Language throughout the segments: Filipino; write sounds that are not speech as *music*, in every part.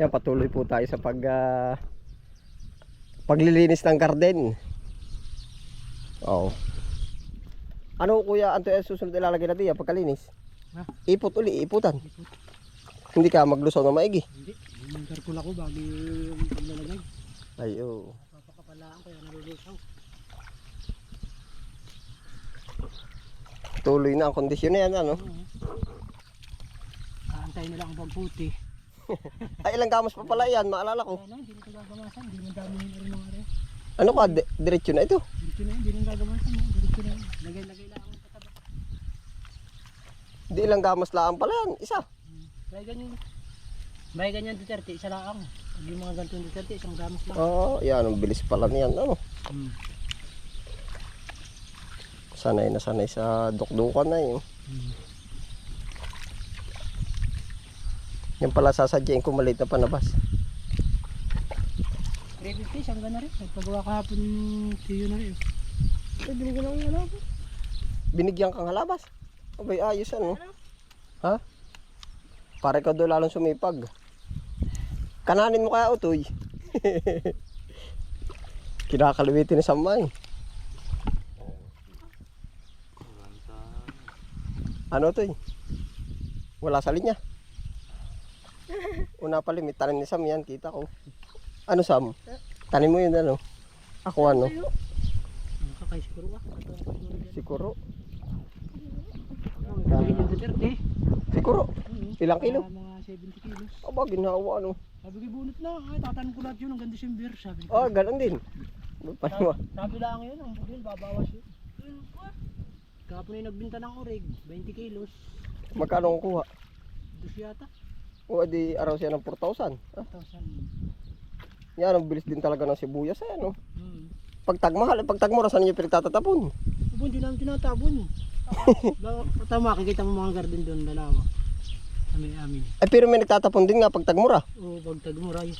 Yan, patuloy po tayo sa pag ah, paglilinis ng garden. Oo. Ano kuya, ano yung susunod ilalagay natin yan pagkalinis? Ha? Ipot uli, iputan. Hindi ka maglusaw ng maigi. Hindi. Magkarkul ako bago yung paglalagay. Ay, oo. Papakapalaan ko yan nalulusaw. Tuloy na ang kondisyon na yan, ano? Oo. Aantay nila ang pagputi. *laughs* Ay, ilang gamos pa pala yan, maalala ko. Lang, hindi gagamasan. Hindi man dami yung rin mga. Ano ka, di- diretso na ito? Diretso na hindi na gagamasan. Diretso na. Lagay-lagay lang ang pataba. Di ilang gamos lang pala yan, isa. May ganyan. May ganyan Duterte, isa lang. Yung mga ganitong Duterte, isang gamos lang. Oo, yan, ang bilis pala niyan, ano? Hmm. Sanay na sanay sa dukdukan na yun. Hmm. Yan pala sasadyain ko maliit na panabas. Credit fish, ang gana rin. Nagpagawa kahapon tiyo na rin. Ay, binigyan lang ng po. Binigyan kang halabas. Abay, ayos ano? Ha? Pare ka doon lalong sumipag. Kananin mo kaya utoy. *laughs* Kinakaliwitin ni Samay. Ano to Wala sa linya. Una pa limit, tanim ni Sam yan, kita ko. Ano Sam? Tanim mo yun ano? Ako ano? Kakay siguro ah. Siguro. Siguro. Ilang kilo? Mga, mga 70 kilos. Aba, ginawa ano. Sabi ko bunot na. Ay, tatanim ko lahat yun hanggang December. Sabi ko. Oh, ganun din. Paano? Sabi lang yun, ang budil, babawas yun. Kapon ay nagbinta ng orig, 20 kilos. Magkano ang kuha? Dos yata. O, di araw siya ng 4,000. Ah, 1,000. yan, ang bilis din talaga ng sibuyas. Eh, ano? Hmm. Pag tagmahal, pag tagmura, saan niyo pinagtatatapon? Ubo, hindi namin tinatabon. *laughs* Tama, makikita mo mga garden doon, dalawa. Amin, amin. Ay, pero may nagtatapon din nga pag tagmura. Oo, pag tagmura yun.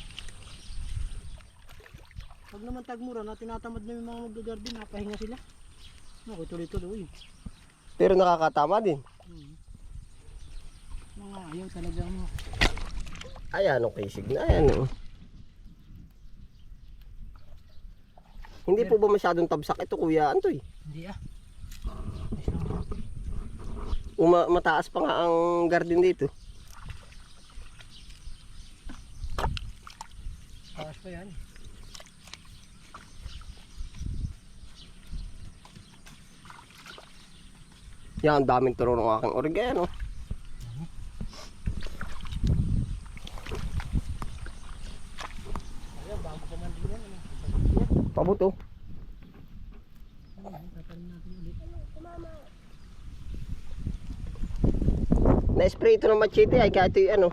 Pag naman tagmura na tinatamad na yung mga mag-garden, napahinga sila. Ako tuloy-tuloy. Pero nakakatama din. Hmm. Mga ayaw talaga mo. Ay, anong kisig na yan. Oh. Hindi po ba masyadong tabsak ito, Kuya Antoy? Hindi ah. Uma, mataas pa nga ang garden dito. Taas pa yan. Yan, ang daming turo ng aking origano. Ayan, bago pa man din yan. Ano? Pabuto. Na-spray ito ng machete ay kahit yung ano.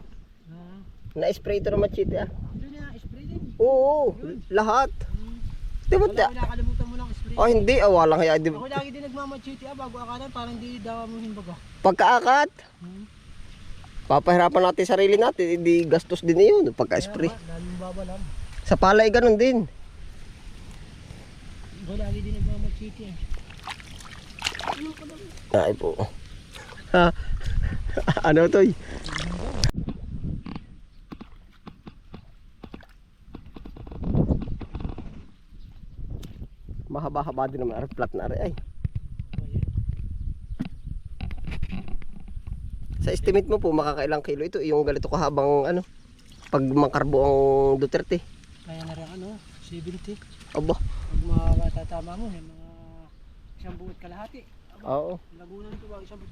Na-spray ito ng machete ah. yun. Oo, lahat. Hmm. Di ba? Wala, nakakalimutan mo lang spray. Oh, hindi. Ah, walang kaya. Di, Ako lagi din nagmamachiti ah, bago akalan, parang di dawa mo himbaga. pagkaakat, papahirapan natin sarili natin. Hindi gastos din yun. Pagka-spray. Sa palay, ganun din. Ako lagi din nagmamachiti eh. Ay po. Ha? ano to? Mahaba-haba din naman. Ari, flat na ari. Ay. Sa estimate mo po, makakailang kilo ito. Yung ganito kahabang ano. Pag makarbo ang Duterte. Kaya na rin ano, 70. Aba. Pag mga matatama mo, yung mga isang buwan kalahati. Oo. Lagunan ko ba, isang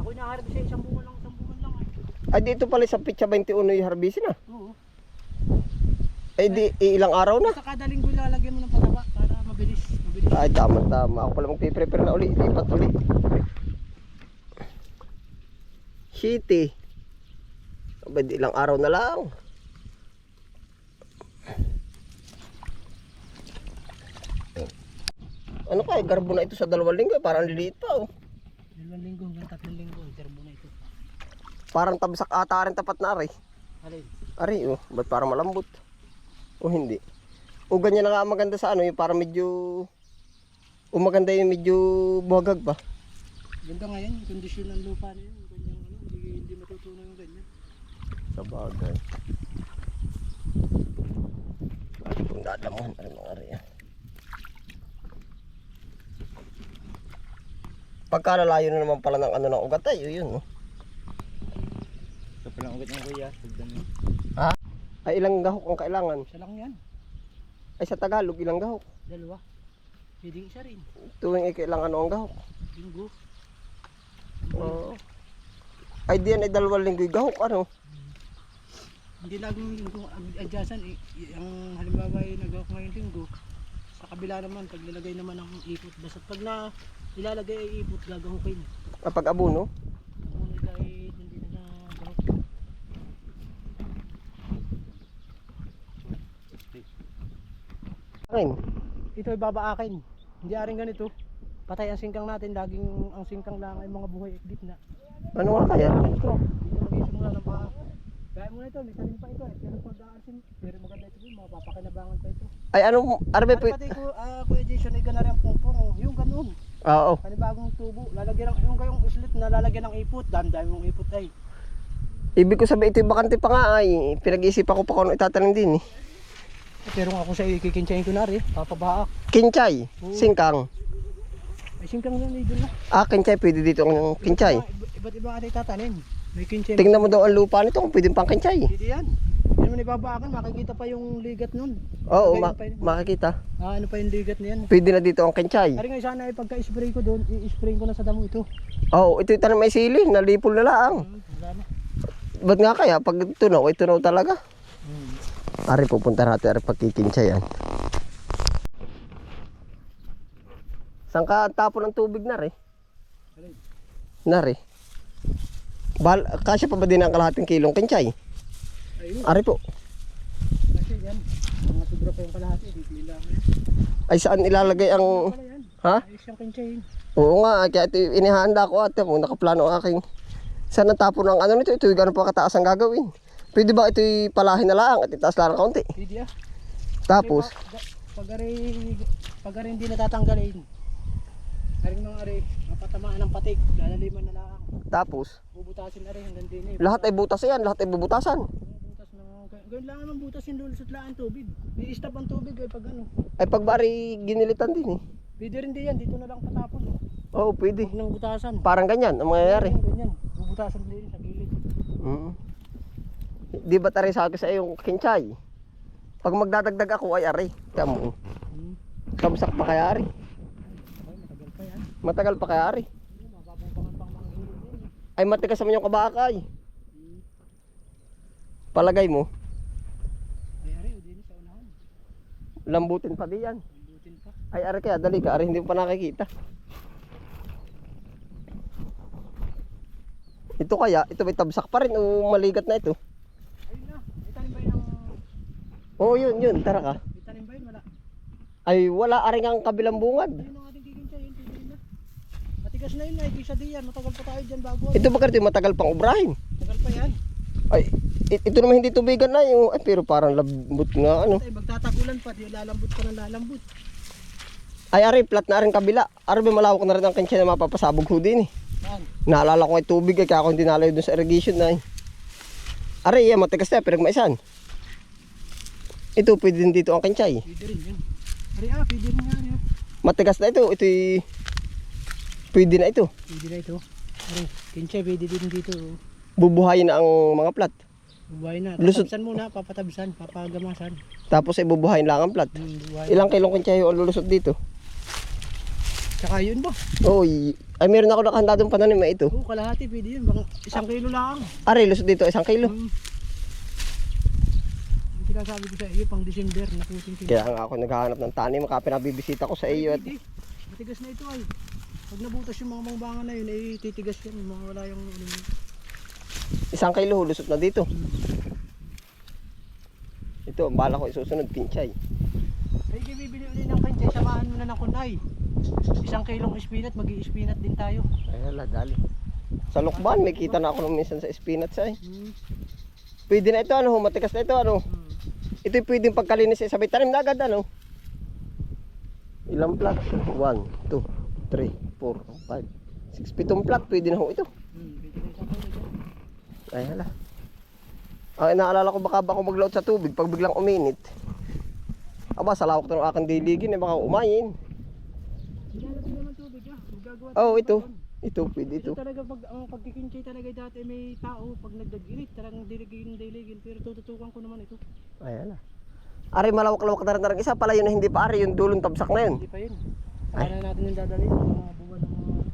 Ako inaharap sa isang buwan lang, isang buwan lang eh. Ay, dito pala sa Pitsa 21 yung harbisin ah. Oo. Ay, di, ilang araw na. Sa kada linggo lalagyan mo ng pataba para mabilis, mabilis. Ay, tama, tama. Ako pala magpiprepare na uli. Lipat uli. City. Abay, di ilang araw na lang. Ano kaya, garbo na ito sa dalawang linggo. eh. Parang liliit pa oh. Dalawang linggo hanggang tatlong linggo, termo na ito. Parang tabsak ata rin tapat na ari. Alin? Ari oh, ba't parang malambot? O hindi? O ganyan na nga maganda sa ano, yung parang medyo... O maganda yung medyo buhagag ba? Ganda ngayon, yung kondisyon ng lupa na yun. Kanyang ano, hindi, hindi matutunan yung ganyan. Sa bagay. pong dadamuhan. Ano mga rin. Pagka lalayo na naman pala ng ano ng ugat ay yun no. Ito pala ang ugat ng kuya. Pagdan mo. Ay ilang gahok ang kailangan. Isa lang yan. Ay sa Tagalog ilang gahok. Dalawa. Pwedeng isa rin. Tuwing ay kailangan ano ang gahok. Linggo. Oo. ay diyan ay dalawang linggo gahok ano. Hindi laging linggo ad- adyasan. eh, ang halimbawa ay nagawak ngayong linggo. Sa kabila naman, pag nilagay naman ang ipot. Basta pag na ilalagay ay ipot, gagahukin. Kapag abono. Kung nilagay, hindi na nagahok. Akin. Ito ay babaakin. Hindi aring ganito. Patay ang singkang natin. Laging ang singkang lang ay mga buhay at gitna. Ano nga kaya? Ito, dito mag-isimula ng paa. Kaya mo na ito, may tanim pa ito eh. Pero pag aasin, pero maganda ito, mapapakinabangan pa ito. Ay ano arbe At po. pati ko, ah, Kuya Jason, ay gana rin pungpong. Yung ganun. Oo. Panibagong tubo. Lalagyan ng, yung kayong islit na lalagyan ng ipot. Dami-dami mong ipot ay. Ibig ko sabihin ito yung bakante pa nga ay pinag-iisipan ko pa kung ano itatanim din eh. Pero ako sa ikikinsyahin ko na rin, papabaak. Kinchay, Oo. singkang. Ay, singkang na medyo na. Ah, kinchay pwede dito ang kinchay. Iba- Iba't iba ka tatanim. May kinsyahin. Tingnan mo daw ang lupa nito kung pwede pang kinchay. Hindi yan. Yan mo ibabaakan, makikita pa yung ligat nun. Oo, ma- pa yun. makikita. Ah, ano pa yung ligat niyan. Pwede na dito ang kinchay. Ari nga sana ay pagka-spray ko doon, i-spray ko na sa damo ito. Oo, ito yung may sili, nalipol na lang. Hmm, wala na. Ba't nga kaya pag tunaw, ay tunaw talaga. Hmm. Ari, pupunta natin, ari pagkikinchay yan. Saan ka ang tapo ng tubig na re? Na re. Bal, kasya pa ba din ang kalahating kilong kinchay? Ari po. kasi yan. Mga sobra pa yung kalahati, di pila mo yan. Ay saan ilalagay ang... Ha? Ayos yung kinsyahin. Oo nga, kaya ito inihanda ko ate mo, nakaplano ang aking... Saan ang tapo ng ano nito? Ito yung gano'n pa kataas ang gagawin. Pwede ba ito palahin na lang at itaas lang ng kaunti? Pwede ah. Tapos, Pag pag hindi natatanggalin. Ari mga ari, mapatamaan ng patik, lalaliman na lang. tapos, Bubutasin na rin hanggang din eh. lahat ay butas yan, lahat ay bubutasan. Butas ng, gawin lang naman butas yung lulusot lang ang tubig. I-stop ang tubig ay pag ano. Ay pag bari ginilitan din eh. Pwede rin din yan, dito na lang patapon. Oo, pwede. Huwag nang butasan. Parang ganyan ang mangyayari. Ganyan, ganyan. Bubutasan din sa gilid. Mm. Di ba tari sa akin sa iyong kinchay? Pag magdadagdag ako ay ari. Kaya mo, Hmm. kamsak pa kaya ari. Matagal pa yan. Matagal pa kaya ari. Ay, din. Ay matigas naman yung kabakay. Palagay mo, Ay, ari, o din sa unahan. lambutin pa di yan. Butin pa. Ay ari kaya, dali ka, ari hindi mo pa nakikita. Ito kaya, ito may tabsak pa rin o maligat na ito. Ayun na, may tanim ba yung... Oo yun, yun, tara ka. May tanim ba yun? Wala. Ay wala, ari nga ang kabilang bungad. Ayun ang ating kikinsya, yun, pwede na. Matigas na yun, ay, di sa diyan. Matagal pa tayo dyan bago. Ito ba ito yung matagal pang ubrahin? Tagal pa yan. Ay, ito naman hindi tubigan na yung, ay, pero parang labot nga ano. Ay, magtatagulan pa, di lalambot pa ng lalambot. Ay, ari, flat na rin kabila. Ari, may malawak na rin ang kensya na mapapasabog ho din eh. Saan? Naalala ko ay tubig eh, kaya ako hindi nalayo dun sa irrigation na eh. Ari, yan, matigas na, pinagmaisan. Ito, pwede din dito ang kensya eh. Pwede rin yun. Ari ah, pwede rin nga yun. Matigas na ito, ito pwede na ito. Pwede na ito. Ari, kinsya, pwede din dito. oh. Bubuhayin na ang mga plat. Bubuhay na. Lusot. Tatabsan muna, papatabsan, papagamasan. Tapos ay bubuhayin lang ang plat. Hmm. Ilang kilong kensya yung lulusot dito? Tsaka yun ba? Oy, ay meron ako nakahanda doon pananim na ito. Oo, kalahati pwede yun. Baka isang kilo lang. Ari, lusot dito, isang kilo. Hmm. Yung sinasabi ko sa iyo, pang December, nakuting kilo. Kaya nga ako naghahanap ng tanim, maka pinabibisita ko sa iyo at. Matigas na ito ay. Pag nabutas yung mga mangbangan na yun, ay titigas yan. Mga wala yung ano yun. Isang kilo lusot na dito. Ito, ang bala ko isusunod, pinchay. Ay, bibili ulit ng kansay, samahan mo na ng kunay. Isang kilong spinat, mag spinat din tayo. Ay, hala, dali. Sa lukban, may kita na ako nung minsan sa spinach ay. Hmm. Pwede na ito, ano, matigas na ito, ano. Hmm. Ito pwedeng pagkalinis sa sabay tanim na agad, ano. Ilang plat? 1, 2, 3, 4, 5, 6, 7 plat, pwede na ho ito. Hmm. Pwede na isang. Ay, hala. Ay, naalala ko baka ba ako maglaot sa tubig pag biglang uminit. Aba, sa lawak ng aking diligin, eh, baka umayin. Ah. Oh, ito. Ito, pwede Ito ito. talaga pag ang pagkikinchay talaga dati may tao pag nagdagilit talagang diligin diligin pero tututukan ko naman ito. Ayan na. Ari, malawak-lawak na rin isa pala yun na hindi pa ari, yung dulong tabsak na yun. Hindi pa yun. Saka na natin yung dadalhin mga buwan ng mga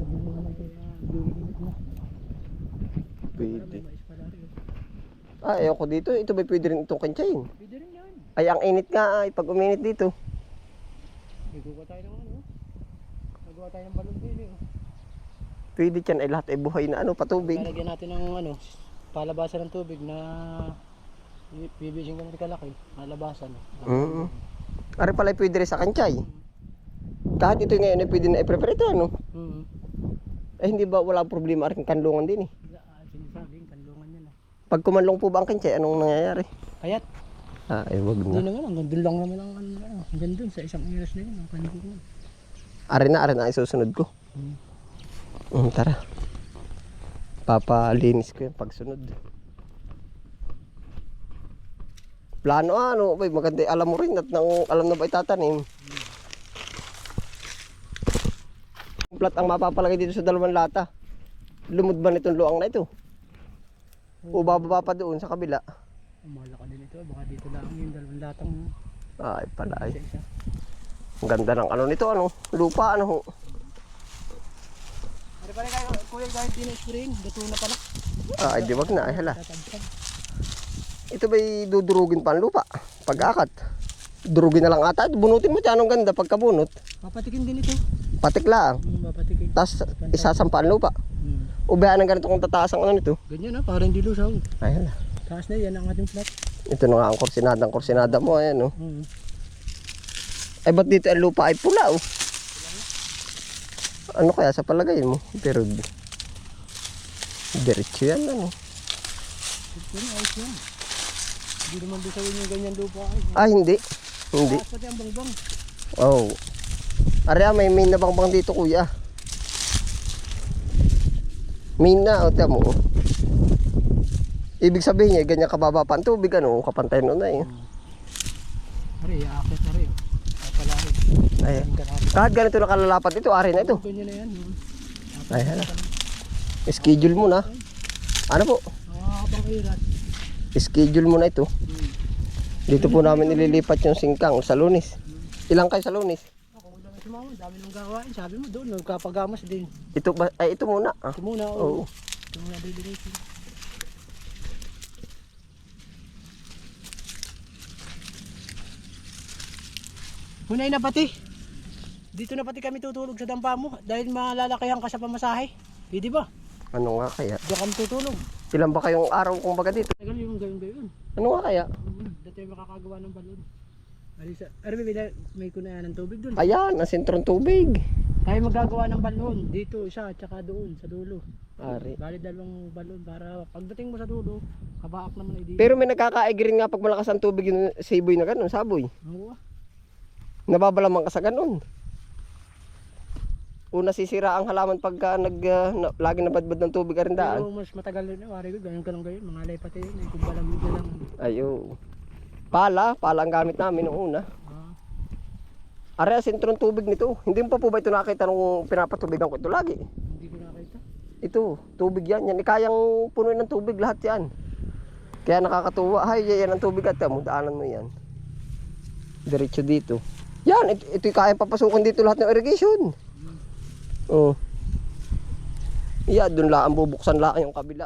pag yung mga diligin na. Pwede. May mais pala rin. Ah, ayoko dito. Ito ba pwede rin itong kantsayin? Pwede rin yan. Ay, ang init nga ay, pag uminit dito. Nagawa tayo ng ano. Nagawa tayo ng balon din eh. Pwede dyan ay lahat ay buhay na ano, patubig. Lalagyan natin ng ano, palabasan ng tubig na bibigyan ganito kalaki, palabasan. Mm. Ari pala pwede rin sa kantsay. Kahit ito ngayon ay pwede na i-prepare ito, ano? Mm. Eh, hindi ba wala problema rin kanlungan din eh. Wala, ah, sinasabing kanlungan yan ah. Pag kumanlong po ba ang kantsay, anong nangyayari? Kayat, Ah, ay wag hindi na. naman, hanggang doon lang naman ang ano, ano, hanggang doon sa isang iras na yun, ang kanlungan. Ari na, ari na ay susunod ko. Mm. Mm, tara. Papalinis ko yung pagsunod. Plano ano, bay, maganda alam mo rin at nang alam na ba itatanim. Plat ang mapapalagay dito sa dalawang lata. Lumod ba nitong luang na ito? O bababa pa doon sa kabila? Umalaka din ito, baka dito lang yung dalawang latang Ay, pala ay. Ang ganda ng ano nito, ano? Lupa, ano ho? Ari pala kayo, kuya kahit din spring, luto na pala. Ah, ay, di wag na, ay hala. Ito ba'y dudurugin pa ang lupa? Pag-akat. Durugin na lang ata. Bunutin mo dyan. Ang ganda pagkabunot. Papatikin din ito. Patik lang. Hmm, papatikin. Tapos isasampa ang lupa. Ubayaan ng ganito kung tataas ang ano nito. Ganyan ah, parang hindi lusaw. Ayan na. Taas na yan ang ating flat. Ito na nga ang kursinada. Ang kursinada mo. Ayan oh. Hmm. Ay ba't dito ang lupa ay pula oh. Ano kaya sa palagay mo? Pero diretso yan ano. Ito na, ayos yan. Hindi naman lusawin yung ganyan lupa ay. Ah hindi. Hindi. Taas pati ang bangbang. Oh. Ari ah, may main na bangbang dito kuya. Main na. O tiyan mo. oh. Ibig sabihin niya, ganyan kababa pa ang tubig, ano, kapantay nun na eh. Ari, aakit na rin. Papalahin. Ay, Ang karami. kahit ganito nakalalapat ito, ari na ito. Ganyan na yan. Ay, hala. Schedule mo na. Ano po? Nakakabang irat. Schedule mo na ito. Hmm. Dito po namin nililipat yung singkang sa lunis. Ilang kayo sa lunis? Si mama, dami nang gawain. Sabi mo doon, nagkapagamas din. Ito ba? Ay, ito muna. Ah. Ito muna, Oo. oo. Ito muna dedication. Hunay na pati. Dito na pati kami tutulog sa dampa mo dahil malalakihan ka sa pamasahe. Pwede ba? Ano nga kaya? Diyan kami tutulog. Ilan ba kayong araw kung baga dito? Tagal yung gayon gayon. Ano nga kaya? Dito tayo makakagawa ng balon. Alisa, ano may, may kunayan ng tubig doon. Ayan, ang sentrong tubig. Tayo magagawa ng balon dito isa at saka doon sa dulo. Ari. Bali dalawang balon para pagdating mo sa dulo, kabaak naman ay di. Pero may nagkakaigrin nga pag malakas ang tubig yung siboy na ganun, saboy. Oo ah. Nababalaman ka sa ganun. Una sisira ang halaman pagka nag, ah, na, lagi nabadbad ng tubig arindaan. Pero mas matagal rin, wari ko, ganyan ka lang gayon, mga alay pati yun, eh, na lang. Ayo. Pala, pala ang gamit namin noong una. Ah, Are, sentrong tubig nito. Hindi mo pa po ba ito nakita nung pinapatubigan ko ito lagi? hindi ko nakita. Ito, tubig yan. Yan, kayang punuin ng tubig lahat yan. Kaya nakakatuwa. Hay, yan ang tubig at mo, daanan mo yan. Diretso dito. Yan, ito, ito kaya papasukin dito lahat ng irrigation. Oh. Yeah, doon lang bubuksan lang yung kabila.